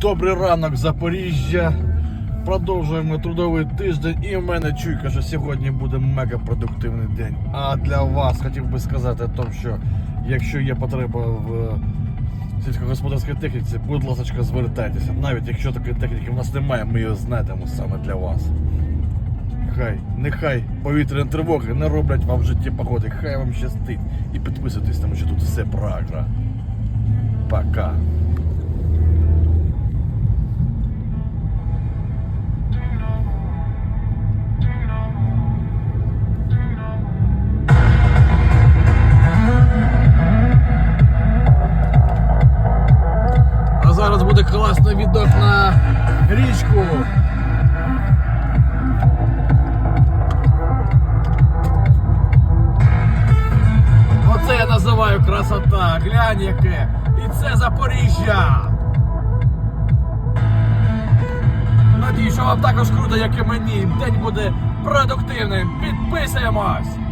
Добрий ранок, Запоріжжя. Продовжуємо трудовий тиждень і в мене чуйка, що сьогодні буде мега продуктивний день. А для вас хотів би сказати тому, що якщо є потреба в е, сільськогосподарській техніці, будь ласка, звертайтеся. Навіть якщо такої техніки в нас немає, ми її знайдемо саме для вас. Хай, нехай повітряні тривоги не роблять вам в житті погоди. Хай вам щастить. І підписуйтесь, тому що тут все про агро. Пока. Буде класний відок на річку. Оце я називаю красота. Глянь яке. І це Запоріжжя. Надію, що вам також круто, як і мені. День буде продуктивним. Підписуємось!